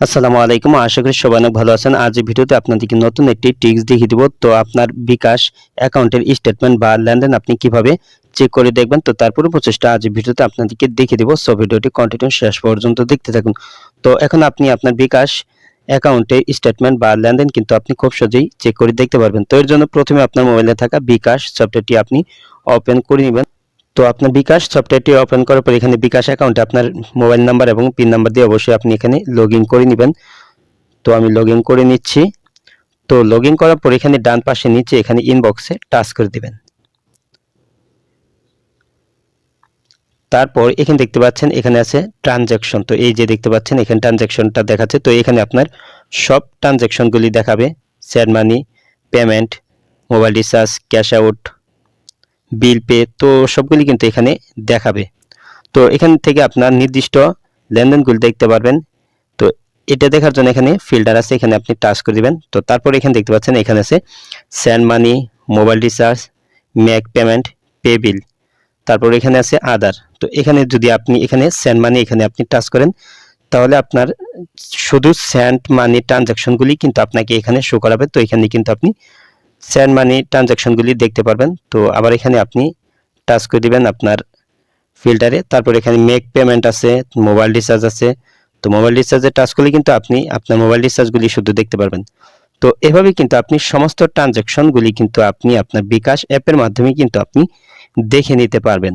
আসসালামু আলাইকুম। আশা করি সবাই অনেক ভালো আছেন। আজ ভিডিওতে আপনাদেরকে নতুন একটি টিপস দেখিয়ে দিব। তো আপনার বিকাশ অ্যাকাউন্টের স্টেটমেন্ট বা লেনদেন আপনি কীভাবে চেক করে দেখবেন, তো তার পুরো প্রচেষ্টা আজ ভিডিওতে আপনাদেরকে দেখিয়ে দিব। সো ভিডিওটি কন্টিনিউ শেষ পর্যন্ত দেখতে থাকুন। তো এখন আপনি আপনার বিকাশ অ্যাকাউন্টে স্টেটমেন্ট বা লেনদেন কিন্তু আপনি খুব সহজেই চেক করে দেখতে পারবেন। তো এর জন্য প্রথমে আপনার মোবাইলে থাকা বিকাশ সফটওয়্যারটি আপনি ওপেন করে নেবেন। তো আপনার বিকাশ সফটওয়্যারটি ওপেন করার পর এখানে বিকাশ অ্যাকাউন্টে আপনার মোবাইল নাম্বার এবং পিন নাম্বার দিয়ে অবশ্যই আপনি এখানে লগ করে নেবেন। তো আমি লগ করে নিচ্ছি। তো লগ করার পর এখানে ডান পাশে নিচে এখানে ইনবক্সে টাচ করে দিবেন। তারপর এখানে দেখতে পাচ্ছেন এখানে আছে ট্রানজ্যাকশন তো এই যে দেখতে পাচ্ছেন এখানে ট্রানজ্যাকশনটা দেখাচ্ছে। তো এখানে আপনার সব ট্রানজ্যাকশনগুলি দেখাবে। Send money payment mobile recharge cash out bill pay তো সবগুলি কিন্তু এখানে দেখাবে। তো এখান থেকে আপনার নির্দিষ্ট লেনদেনগুলি দেখতে পারবেন। তো এটা দেখার জন্য এখানে ফিল্টার আছে, এখানে আপনি টাচ করে দিবেন। তো তারপর এখানে দেখতে পাচ্ছেন, এখানে আছে send money mobile recharge make payment pay bill তারপর এখানে আছে আদার তো এখানে যদি আপনি, এখানে স্যান্ড মানি এখানে আপনি টাচ করেন, তাহলে আপনার শুধু স্যান্ড মানি ট্রানজ্যাকশনগুলি কিন্তু আপনাকে এখানে শো করাবে। তো এখানে কিন্তু আপনি স্যান্ড মানি ট্রানজ্যাকশনগুলি দেখতে পারবেন। তো আবার এখানে আপনি টাচ করে দিবেন আপনার ফিল্টারে তারপর এখানে মেক পেমেন্ট আছে মোবাইল রিচার্জ আছে। তো মোবাইল রিচার্জের টাচ করলে কিন্তু আপনি আপনার মোবাইল রিচার্জগুলি শুধু দেখতে পারবেন। তো এভাবে কিন্তু আপনি সমস্ত ট্রানজ্যাকশনগুলি কিন্তু আপনি আপনার বিকাশ অ্যাপের মাধ্যমে কিন্তু আপনি দেখে নিতে পারবেন।